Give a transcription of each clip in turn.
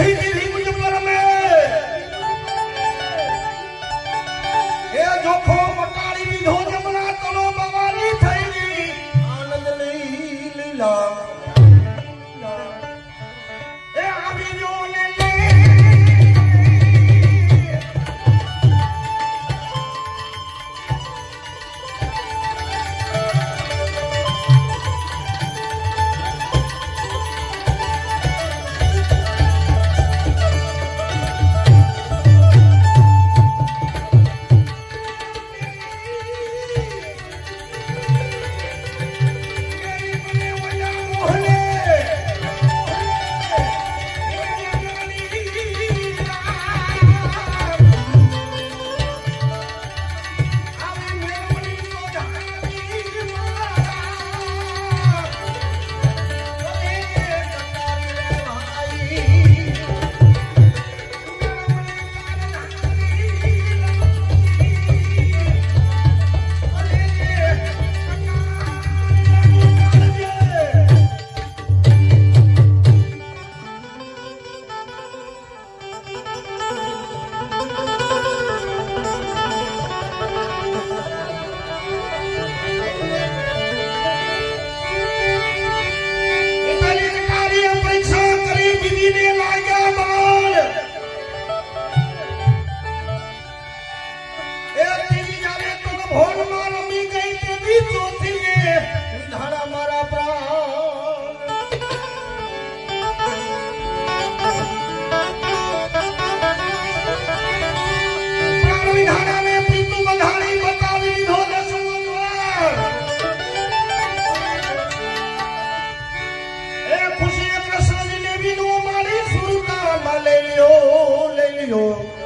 Amen. ભોનમાં રમી ગઈ તે બી ચોથી લે વિધાડા મારા પ્રાણ. વિધાડા ને પીતું બધાડી બતાવી દીધો એ ખુશી કૃષ્ણજી ને બીનું મારી સુરતા માં લઈ લ્યો લઈ લ્યો.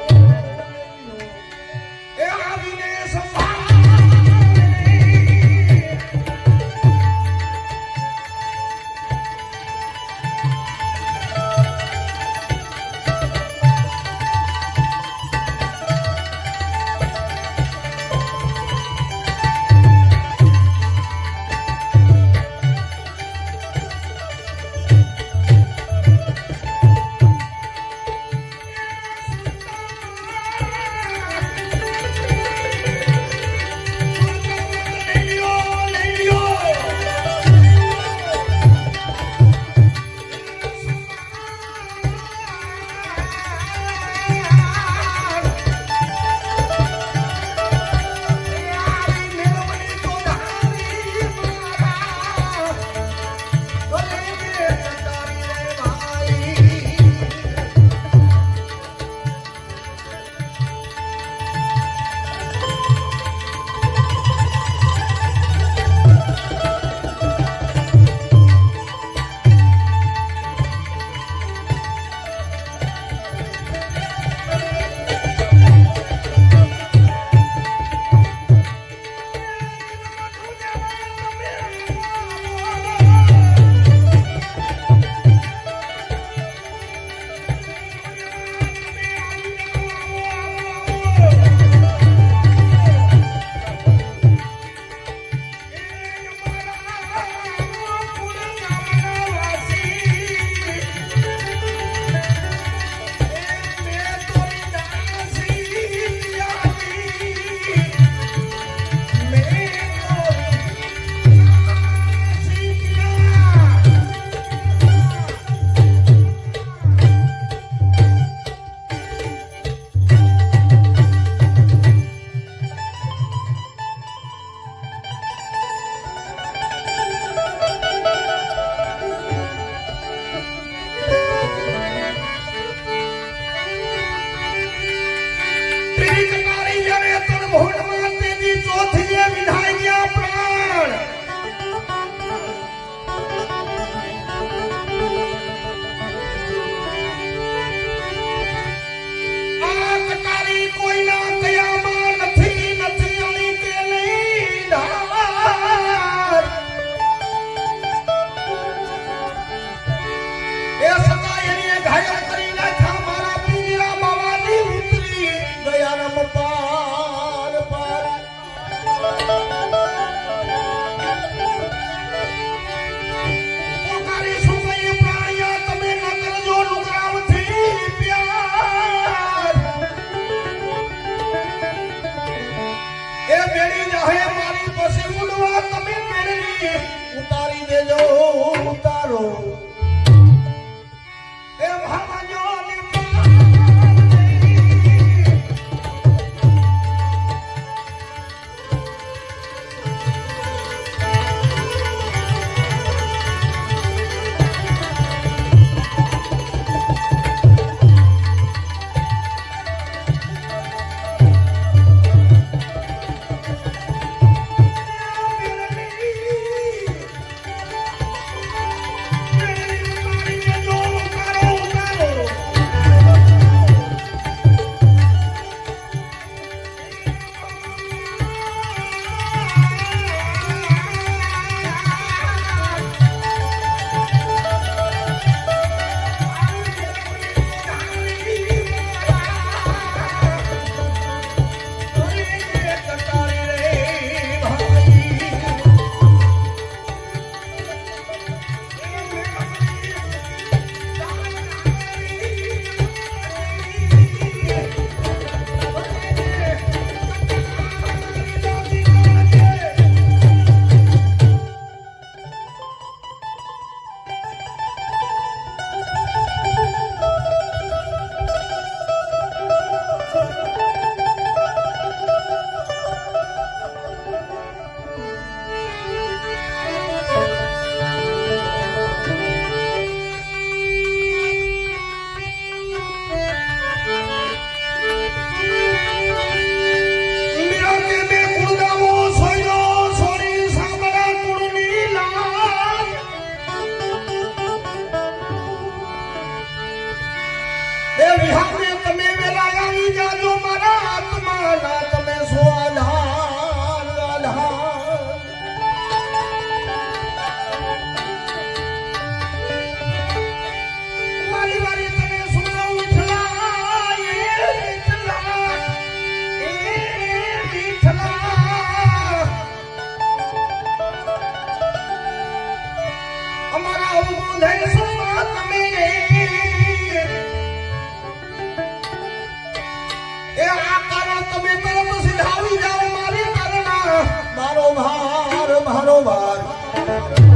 Maromar